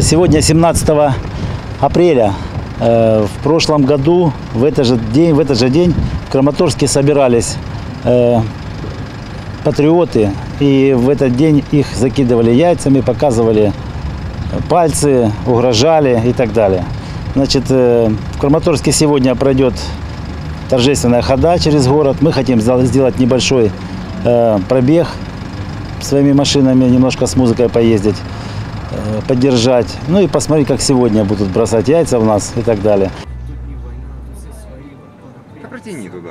Сегодня 17 апреля. Э, В прошлом году в этот же день, в этот же день в Краматорске собирались э, патриоты, и в этот день их закидывали яйцами, показывали пальцы, угрожали и так далее. Значит, э, в Краматорске сегодня пройдет торжественная хода через город. Мы хотим сделать небольшой пробег своими машинами, немножко с музыкой поездить, поддержать. Ну и посмотреть, как сегодня будут бросать яйца в нас и так далее. Да протяни туда.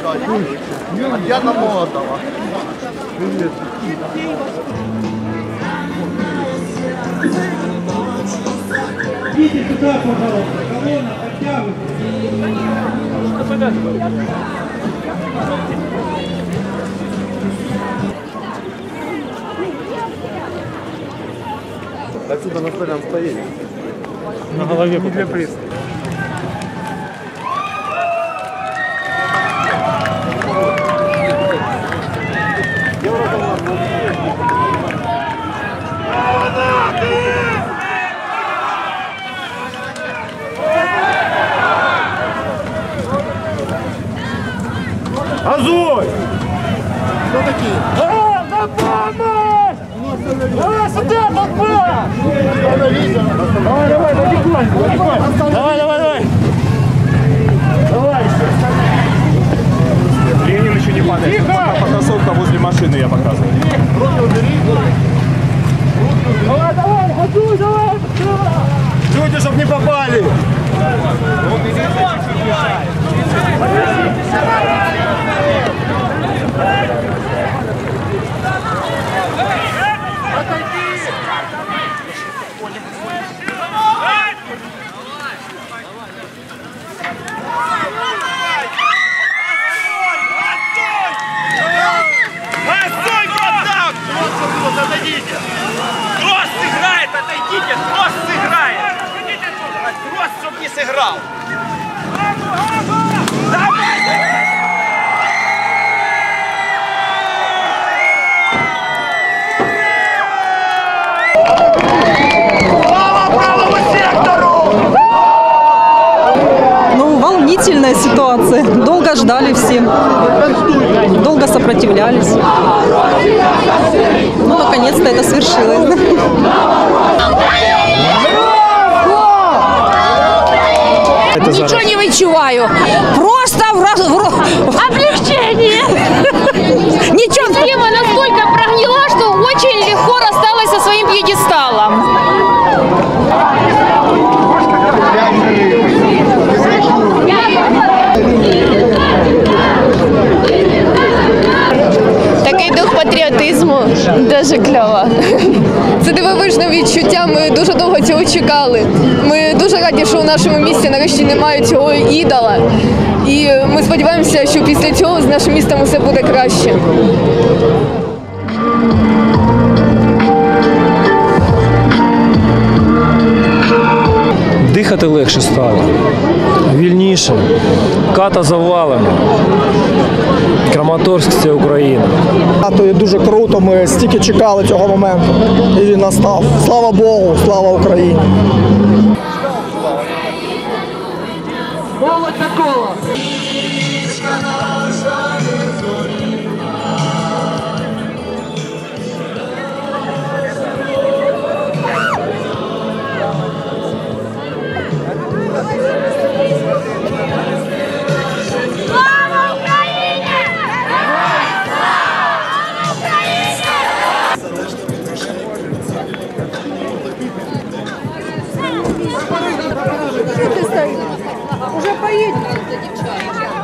що в рабах заради всіх наших героїв, що віддали своє життя. Я на молотова. Отсюда на столе стоит. На голові Для прессы. Азой! Хто такі? А, на помощь! А, сюда, попа! Давай, давай, потихоньку, потихоньку. Давай, давай, давай. Давай. Ленин еще не падает. Тихо! Потасовка возле машины я показываю. Давай, давай, ходу, давай. Люди, чтоб не попали! Отстой, сыграл! Ну, волнительная ситуация. Долго ждали все. Долго сопротивлялись. Ну, наконец-то это свершилось. Нічого не відчуваю. Просто в роз... в облегчение. Ничего. Тема настолько прогнила, что очень легко рассталась со своим пьедесталом. Дух дуже кльово. Це дивовижне відчуття. Ми дуже довго цього чекали. Ми дуже раді, що у нашому місті нарешті немає цього ідола. І ми сподіваємося, що після цього з нашим містом усе буде краще. Дихати легше стало, вільніше, ката завалена. Краматорськ це Україна. То є дуже круто. Ми стільки чекали цього моменту. І він настав. Слава Богу, слава Україні. Уже поїдемо.